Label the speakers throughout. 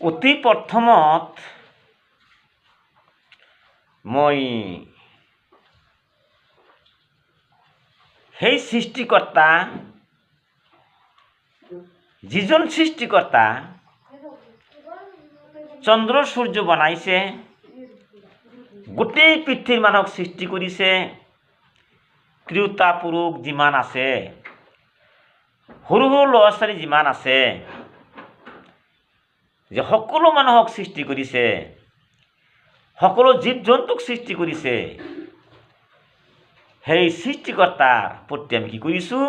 Speaker 1: অতি প্ৰথমত মই সেই সৃষ্টিকৰ্তা, যিজন সৃষ্টিকৰ্তা চন্দ্ৰ সূৰ্য বনাইছে, গোটেই পৃথিৱীৰ মানুহক সৃষ্টি কৰিছে তিৰোতা পুৰুষ যিমান আছে, সৰু সৰু ল'ৰা ছোৱালী যিমান আছে যে সকলো মানুহক সৃষ্টি কৰিছে, সকলো জীৱ জন্তুক সৃষ্টি কৰিছে, সেই সৃষ্টিকৰ্তাৰ প্ৰতি আমি কি কৰিছোঁ?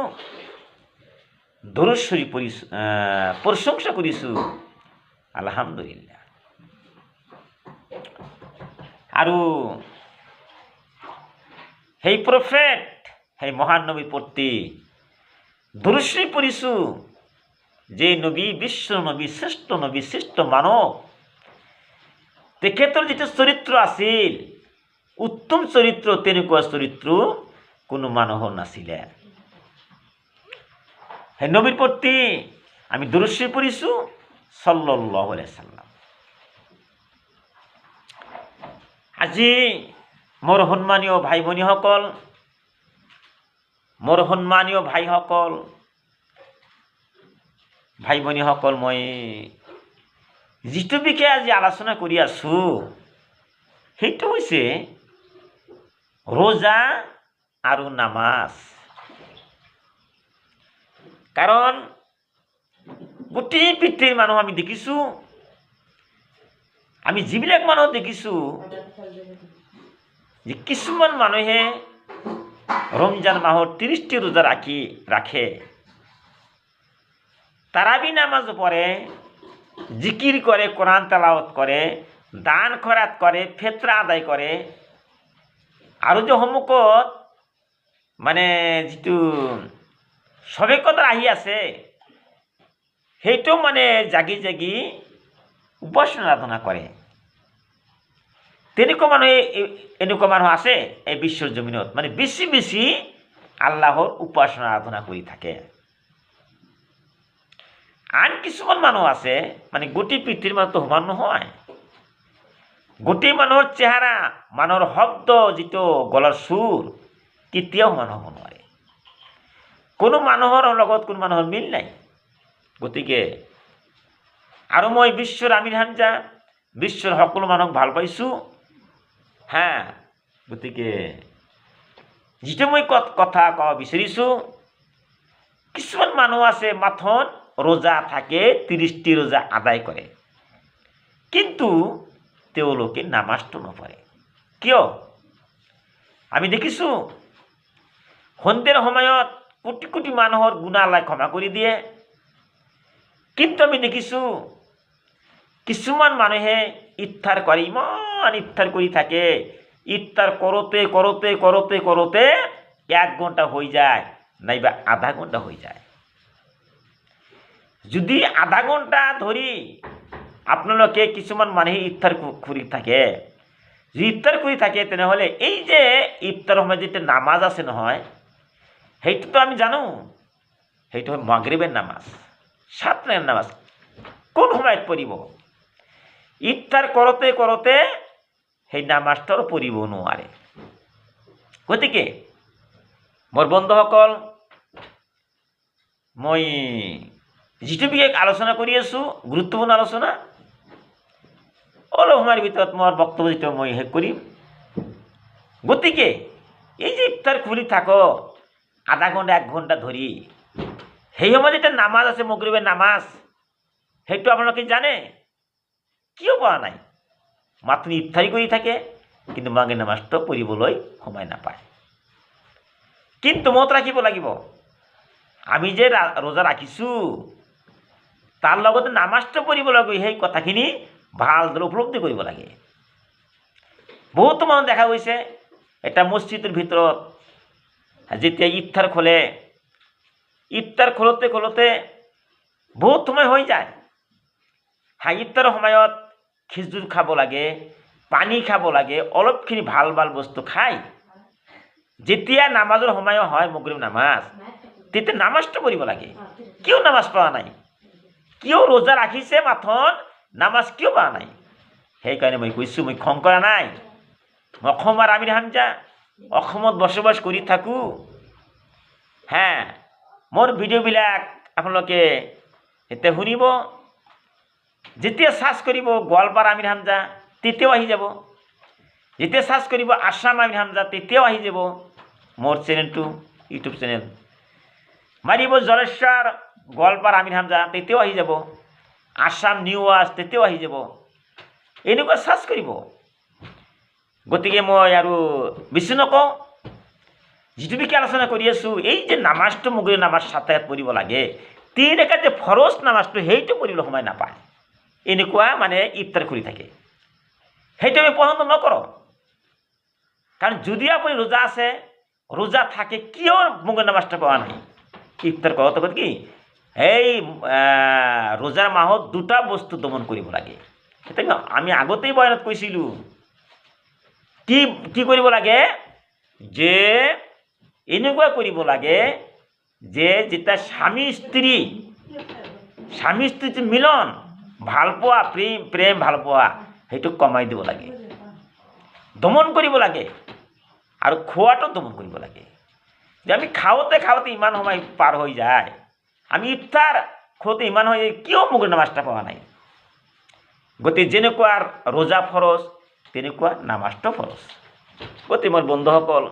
Speaker 1: দৰশ্বৰী পৰি প্ৰশংসা কৰিছোঁ। আলহামদুলিল্লাহ। আৰু সেই প্ৰফেট সেই মহান নবীৰ প্ৰতি দৰশ্বৰী পৰিছোঁ যে নবী, বিশ্ব নবী শ্ৰেষ্ঠ নবী শ্ৰেষ্ঠ মানৱ তেখেতৰ যিটো চৰিত্ৰ আছিল, উত্তম চৰিত্ৰ, তেনেকুৱা চৰিত্ৰ কোনো মানুহৰ নাছিলে। সেই নবীৰ প্ৰতি আমি দৰশ্বী পৰিছোঁ চল্লাহ চাল্লাম আজি মোৰ সন্মানীয় ভাই ভনীসকল মোৰ সন্মানীয় ভাইসকল ভাই ভনীসকল মই যিটো বিষয়ে আজি আলোচনা কৰি আছোঁ, সেইটো হৈছে ৰোজা আৰু নামাজ। কাৰণ গোটেই পৃথিৱীৰ মানুহ আমি দেখিছোঁ, আমি যিবিলাক মানুহ দেখিছোঁ, যে কিছুমান মানুহে ৰমজান মাহৰ ত্ৰিছটি ৰোজা ৰাখি, ৰাখে। তাৰাবি নামাজ পঢ়ে জিকিৰ কৰে কোরআন তালাৱত কৰে দান খৰাত কৰে ফেতৰা আদায় কৰে আৰু যে সন্মুখত মানে যিটো সবেকত আহি আছে, সেইটো মানে জাগি জাগি উপাসনা আৰাধনা কৰে। তেনেকুৱা মানুহে এনেকুৱা মানুহ আছে এই বিশ্বৰ জমিনত। মানে বেছি বেছি আল্লাহৰ উপাসনা আৰাধনা কৰি থাকে। আন কিছুমান মানুহ আছে মানে গোটেই পৃথিৱীৰ মানুহটো সমান নহয়। গোটেই মানুহৰ চেহেৰা, মানুহৰ শব্দ, যিটো গলৰ সুৰ, কেতিয়াও সমান হ'ব নোৱাৰে। কোনো মানুহৰ লগত কোনো মানুহৰ মিল নাই। গতিকে, আৰু মই বিশ্বৰ আমিৰ হামজা, বিশ্বৰ সকলো মানুহক ভালো পাইছোঁ। হা, গতিকে, যিটো মই কথা ক'ব বিচাৰিছোঁ, কিছুমান মানুহ আছে মাথোন ৰোজা থাকে ত্ৰিছটি ৰোজা আদায় কৰে কিন্তু তেওঁলোকে নামাজটো নপঢ়ে। কিয়? আমি দেখিছোঁ, সন্ধিয়াৰ সময়ত কোটি কোটি মানুহৰ গুণালাই ক্ষমা কৰি দিয়ে। কিন্তু আমি দেখিছোঁ, কিছুমান মানুহে ইফতাৰ কৰে, ইমান ইফতাৰ কৰি থাকে। ইফতাৰ কৰোঁতে কৰোঁতে কৰোঁতে কৰোঁতে এক ঘণ্টা হৈ যায়, নাইবা আধা ঘণ্টা হৈ যায়। যদি আধা ঘণ্টা ধৰি আপোনালোকে কিছুমান মানুহে ইফতাৰ ক- কৰি থাকে, যদি ইফতাৰ কৰি থাকে, তেনেহ'লে এই যে ইফতাৰ সময়ত যেতিয়া নামাজ আছে নহয়, সেইটোতো আমি জানো। সেইটো হয় মাগৰিবেৰ নামাজ সাত নামাজ, কোন সময়ত পঢ়িব ইফতাৰ কৰোঁতে কৰোঁতে সেই নামাজটো আৰু পঢ়িব নোৱাৰে। গতিকে, মোৰ বন্ধুসকল, মই যিটো বিষয়ে আলোচনা কৰি আছোঁ, গুৰুত্বপূৰ্ণ আলোচনা অলপ সময়ৰ ভিতৰত মোৰ বক্তব্য যিটো মই শেষ কৰিম। গতিকে, এই যে ইফতাৰ খুলি থাকো আধা ঘণ্টা, এক ঘণ্টা ধৰি, সেই সময়ত যেতিয়া নামাজ আছে মগৰিবের নামাজ, সেইটো আপোনালোকে জানে। কিয় পৰা নাই? মাত্ৰ ইফতাৰী কৰি থাকে, কিন্তু মাগে নামাজটো পঢ়িবলৈ সময় নাপায়। কিন্তু মনত ৰাখিব লাগিব, আমি যে ৰোজা ৰাখিছোঁ তাৰ লগতে নামাজটো পঢ়িব লাগে সেই কথাখিনি ভালদৰে উপলব্ধি কৰিব লাগে। বহুতো মানুহ দেখা গৈছে এটা মছজিদৰ ভিতৰত যেতিয়া ইফতাৰ খোলে ইফতাৰ খোলোতে খোলোতে বহুত সময় হৈ যায়। হা ইফতাৰৰ সময়ত খিজুৰ খাব লাগে পানী খাব লাগে অলপখিনি ভালো ভালো বস্তু খাই। যেতিয়া নামাজৰ সময় হয় মগৰিব নামাজ তেতিয়া নামাজটো পঢ়িব লাগে। কিয় নামাজ পঢ়া নাই? কিয় ৰোজা ৰাখিছে মাথন? নামাজ কিয় পৰা নাই? সেইকাৰণে মই কৈছোঁ, মই খং কৰা নাই। মই অসমৰ আমিৰ হামজা, অসমত বসবাস কৰি থাকোঁ। হে, মোৰ ভিডিঅ'বিলাক আপোনালোকে এতিয়া শুনিব। যেতিয়া চাৰ্চ কৰিব গোৱালপাৰা আমিৰ হামজা, তেতিয়াও আহি যাব। যেতিয়া চাৰ্চ কৰিব আছাম আমিৰ হামজা, তেতিয়াও আহি যাব। মোৰ চেনেলটো, ইউটিউব চেনেল। মাৰিব জলেশ্বৰ গোৱালপাৰা আমিৰ হামজা তেতিয়াও আহি যাব। আছাম নিউ ৱাজ তেতিয়াও আহি যাব। এনেকুৱা চাৰ্চ কৰিব। গতিকে মই আৰু বেছি নকওঁ যিটো বিকে আলোচনা কৰি আছোঁ, এই যে নামাজটো মুগৰি নামাজ ছাতায়াত পঢ়িব লাগে তিন যে ফৰজ নামাজটো, সেইটো পঢ়িবলৈ সময় নাপায়। এনেকুৱা মানে ইফতাৰ কৰি থাকে। সেইটো আমি পচন্দ নকৰোঁ। কাৰণ যদি আপুনি ৰোজা আছে, ৰোজা থাকে, কিয় মুগৰ নামাজটা পোৱা নাই? ইফতাৰ কৰোঁতে কয় কি এই ৰোজাৰ মাহত দুটা বস্তু দমন কৰিব লাগে। সেইটো আমি- আগতেই বয়ানত কৈছিলোঁ। কি কি কৰিব লাগে? যে এনেকুৱা কৰিব লাগে যে যেতিয়া স্বামী স্ত্ৰী স্বামী যি মিলন ভালপোৱা প্ৰেম প্ৰেম ভালপোৱা সেইটো কমাই দিব লাগে। দমন কৰিব লাগে। আৰু খোৱাটো দমন কৰিব লাগে। যে আমি খাওঁতে খাওঁতে ইমান সময় পাৰ হৈ যায়। আমি ইফতাৰ খোৱাতে ইমান হৈ কিয় মোক নামাজটা পোৱা নাই? গতিকে যেনেকুৱা ৰোজা ফৰজ, তেনেকুৱা নামাজটো ফৰজ। গতিকে মোৰ বন্ধুসকল,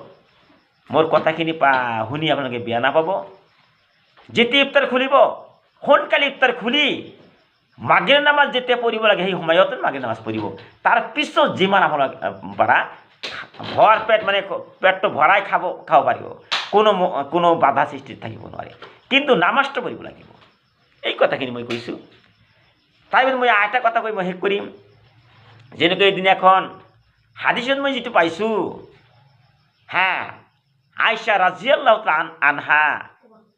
Speaker 1: মোৰ কথাখিনি পা শুনি আপোনালোকে বেয়া নাপাব। যেতিয়া ইফতাৰ খুলিব, সোনকালে ইফতাৰ খুলি মাগেৰ নামাজ যেতিয়া পঢ়িব লাগে, সেই সময়তে মাগেৰ নামাজ পঢ়িব। তাৰ পিছত যিমান আপোনালোকে পাৰা, ভৰ পেট মানে পেটটো ভৰাই খাব খাব পাৰিব। কোনো কোনো বাধা সৃষ্টি থাকিব নোৱাৰে। কিন্তু নামাজটো পঢ়িব লাগিব। এই কথাখিনি মই কৈছোঁ। তাই মই আৰু এটা কথা কৈ মই শেষ কৰিম। যেনেকৈ এদিন এখন হাদিছত মই যিটো পাইছোঁ, হা আইসা ৰাজিয়াল্লাহ আন আনহা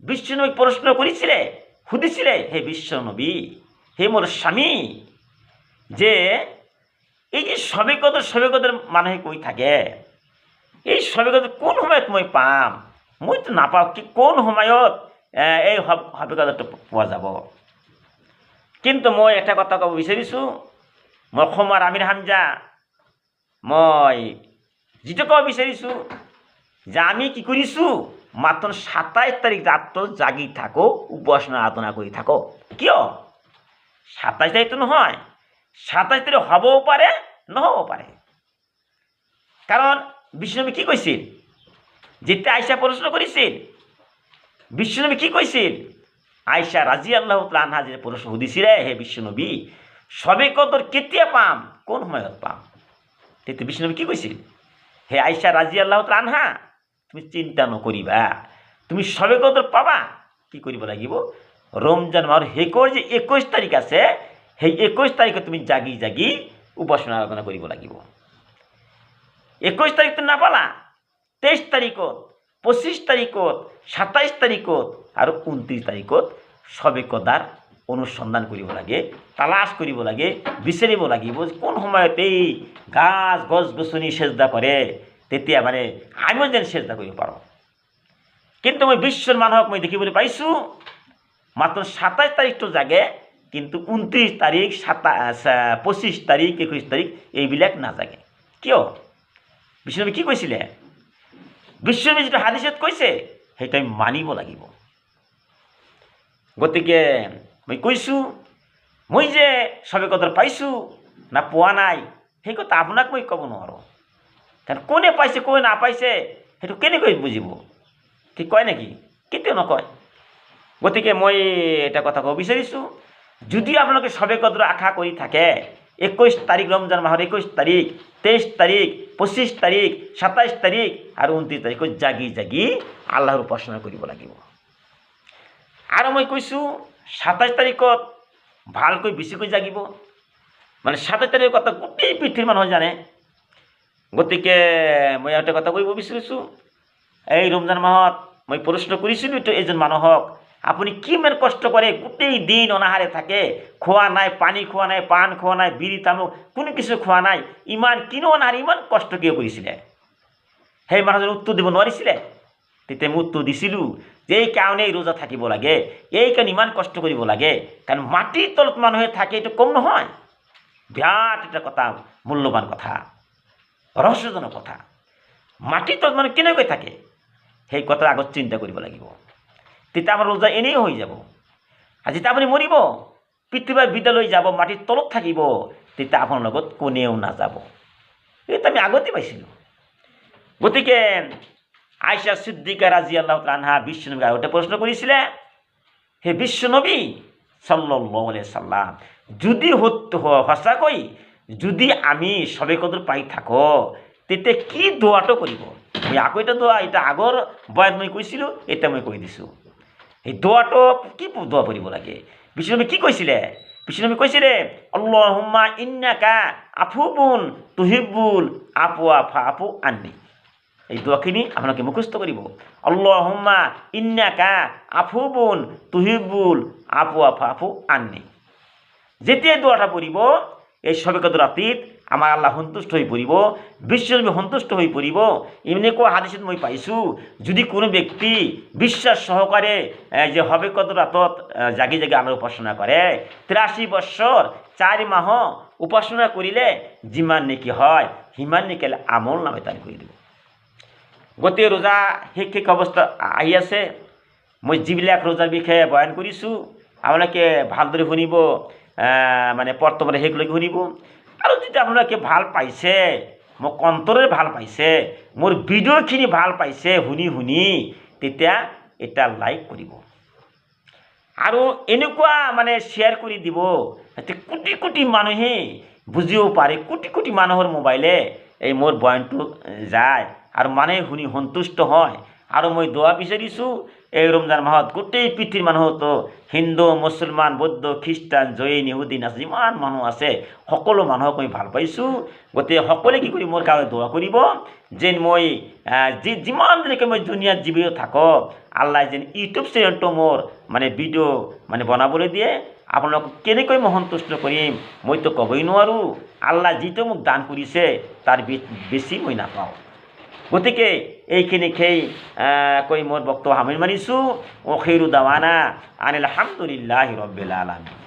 Speaker 1: বিশ্বনবীক প্ৰশ্ন কৰিছিলে, সুধিছিলে, হে বিশ্বনবী, হে মোৰ স্বামী, যে এই যে সবেকত সবেকতের মানুহে কৈ থাকে, এই সবেকত কোন সময়ত মই পাম? মইতো নাপাওঁ, কি কোন সময়ত? এই সবেকতটো পোৱা যাব। কিন্তু মই এটা কথা ক'ব বিচাৰিছোঁ, মই অসমৰ আমিৰ হামজা, মই যিটো ক'ব বিচাৰিছোঁ, যে আমি কি কৰিছোঁ, মাত্ৰ সাতাইছ তাৰিখ ৰাতটো জাগি থাকোঁ, উপাসনা আৰাধনা কৰি থাকোঁ। কিয়? সাতাইছ তাৰিখটো নহয়, সাতাইছ তাৰিখ হ'বও পাৰে, নহ'বও পাৰে। কাৰণ, বিষ্ণুনবী কি কৈছিল? যেতিয়া আইসা প্ৰশ্ন কৰিছিল বিষ্ণুনবী কি কৈছিল আইসা ৰাজি আল্লাহ আনহা যে প্ৰশ্ন সুধিছিলে হে বিষ্ণুনবী সবে কদৰ কেতিয়া পাম? কোন সময়ত পাম? তেতিয়া বিষ্ণুনবী কি কৈছিল হে আইসা ৰাজি আল্লাহ আনহা, তুমি চিন্তা নকৰিবা তুমি সবে কদৰ পাবা? কি কৰিব লাগিব? ৰমজান মাহৰ শেষৰ যে একৈছ তাৰিখ আছে, সেই একৈছ তাৰিখে তুমি জাগি জাগি উপাসনা আৰাধনা কৰিব লাগিব। একৈছ তাৰিখটো নাপালা তেইছ তাৰিখত পঁচিছ তাৰিখত সাতাইছ তাৰিখত আৰু ঊনত্ৰিছ তাৰিখত সবে কদাৰ অনুসন্ধান কৰিব লাগে তালাচ কৰিব লাগে, বিচাৰিব লাগিব কোন সময়ত এই গাছ, গছ, গছনি চেষ্টা কৰে, তেতিয়া মানে আমিও যেন চেষ্টা কৰিব পাৰোঁ। কিন্তু মই বিশ্বৰ মানুহক মই দেখিবলৈ পাইছোঁ, মাত্ৰ সাতাইছ তাৰিখটো জাগে, কিন্তু ঊনত্ৰিছ তাৰিখ, সাতা পঁচিছ তাৰিখ একৈছ তাৰিখ এইবিলাক নাজাগে। কিয়? বিষ্ণুৱে কি কৈছিলে? বিষ্ণুৱে যিটো হাদিছত কৈছে, সেইটো আমি মানিব লাগিব। গতিকে মই কৈছোঁ, মই যে চবে কদৰ পাইছোঁ না পোৱা নাই, সেই কথা আপোনাক মই ক'ব নোৱাৰোঁ। কাৰণ কোনে পাইছে, কোনে নাপাইছে, সেইটো কেনেকৈ বুজিব? কি কয় নেকি? কেতিয়াও নকয়। গতিকে মই এটা কথা ক'ব বিচাৰিছোঁ, যদি আপোনালোকে চবে কদৰ আশা কৰি থাকে একৈছ তাৰিখ ৰমজান মাহৰ একৈছ তাৰিখ তেইছ তাৰিখ পঁচিছ তাৰিখ সাতাইছ তাৰিখ আৰু ঊনত্ৰিছ তাৰিখত জাগি জাগি আল্লাহৰ উপাসনা কৰিব লাগিব। আৰু মই কৈছোঁ সাতাইছ তাৰিখত ভালকৈ বেছিকৈ জাগিব। মানে সাতাইছ তাৰিখৰ কথা গোটেই পৃথিৱীৰ মানুহে জানে। গতিকে মই এটা কথা কৰিব বিচাৰিছোঁ, এই ৰমজান মাহত মই প্ৰশ্ন কৰিছিলোঁ এজন মানুহক আপুনি কিমান কষ্ট কৰে, গোটেই দিন অনাহাৰে থাকে, খোৱা নাই, পানী খোৱা নাই পাণ খোৱা নাই বিড়ি তামোক কোনো কিছু খোৱা নাই, ইমান কিনো অনাহাৰে, ইমান কষ্ট কিয় কৰিছিলে? সেই মানুহজনে উত্তৰ দিব নোৱাৰিছিলে। তেতিয়া মই উত্তৰ দিছিলোঁ যে এই কাৰণেই ৰোজা থাকিব লাগে, এই কাৰণে ইমান কষ্ট কৰিব লাগে, কাৰণ মাটিৰ তলত মানুহে থাকে, এইটো কম নহয়। বিৰাট এটা কথা মূল্যৱান কথা, ৰহস্যজনক কথা। মাটিৰ তলত মানে কেনেকৈ থাকে? সেই কথা আগত চিন্তা কৰিব লাগিব। তেতিয়া আমাৰ ৰোজা এনেই হৈ যাব। যেতিয়া আপুনি মৰিব পৃথিৱীৰ বিদ্যালয় যাব মাটিৰ তলত থাকিব তেতিয়া আপোনাৰ লগত কোনেও নাযাব। এইটো আমি আগতে পাইছিলোঁ। গতিকে আইচা সিদ্দিকা ৰাজি আল্লাহ আনহা বিশ্বনবীক আগতে প্ৰশ্ন কৰিছিলে সেই বিশ্বনবী চাল্লাহ চাল্লাম যদি সত্য সঁচাকৈ যদি আমি চবে কদৰ পাই থাকো তেতিয়া কি দোৱাটো কৰিব মই আকৌ এটা দোৱা এতিয়া আগৰ বয়াত মই কৈছিলোঁ এতিয়া মই কৈ দিছোঁ। সেই দোৱাটো কি দোৱা কৰিব লাগে? বিষ্ণুনবী কি কৈছিলে? বিষ্ণুনবী কৈছিলে, আল্লাহুম্মা ইন্নাকা আফুবুন তুহিবুল আপু আফা আপু আন্নি। এই দোৱাখিনি আপোনালোকে মুখস্থ কৰিব। আল্লাহুম্মা ইন্নাকা আফুবুন তুহিবুল আপু আফা আপু আন্নি। যেতিয়াই দোৱাটা পঢ়িব, এই সবেকত ৰাতিত আমাৰ আল্লাহ সন্তুষ্ট হৈ পৰিব বিশ্বজীৱী সন্তুষ্ট হৈ পৰিব এনেকুৱা হাদিছত মই পাইছোঁ? যদি কোনো ব্যক্তি বিশ্বাস সহকাৰে যে সবেকত ৰাতত জাগি জাগি আমাৰ উপাসনা কৰে তিৰাশী বছৰ চাৰি মাহ উপাসনা কৰিলে যিমান নেকি হয় সিমান নেকি আমল নামে তান কৰি দিব। গোটেই ৰোজা শেষ অৱস্থা আহি আছে। মই যিবিলাক ৰোজাৰ বিষয়ে বয়ান কৰিছোঁ, আপোনালোকে ভালদৰে শুনিব মানে বৰ্তমানে শেষলৈকে শুনিব। আৰু যদি আপোনালোকে ভালো পাইছে, মোক অন্তৰে ভালো পাইছে, মোৰ ভিডিঅ'খিনি ভালো পাইছে, শুনি শুনি, তেতিয়া এটা লাইক কৰিব। আৰু এনেকুৱা মানে শ্বেয়াৰ কৰি দিব যাতে কোটি কোটি মানুহে বুজিব পাৰে, কোটি কোটি মানুহৰ মোবাইলে এই মোৰ বয়ানটো যায় আৰু মানুহে শুনি সন্তুষ্ট হয়। আৰু মই দোৱা বিচাৰিছোঁ এই ৰমজান মাহত গোটেই পৃথিৱীৰ মানুহতো হিন্দু মুছলমান বৌদ্ধ খ্ৰীষ্টান জৈন ইহুদিন আছে যিমান মানুহ আছে, সকলো মানুহক মই ভালো পাইছোঁ। গতিকে সকলোৱে কি কৰি মোৰ কাৰণে দোৱা কৰিব? যেন মই যি যিমান দিনলৈকে মই দুনীয়াত জীৱিত থাকক আল্লাহ যেন ইউটিউব চেনেলটো মোৰ মানে ভিডিঅ' মানে বনাবলৈ দিয়ে। আপোনালোকক কেনেকৈ মই সন্তুষ্ট কৰিম, মইতো ক'বই নোৱাৰোঁ। আল্লাহ যিটো মোক দান কৰিছে, তাৰ বেছি মই নাপাওঁ। গতিকে এইখিনি খেই কৈ মোৰ বক্তব্য সামৰি মাৰিছোঁ। অখিৰু দাৱানা আনিল হামদুলিল্লাহি হিৰবিল আলামিন।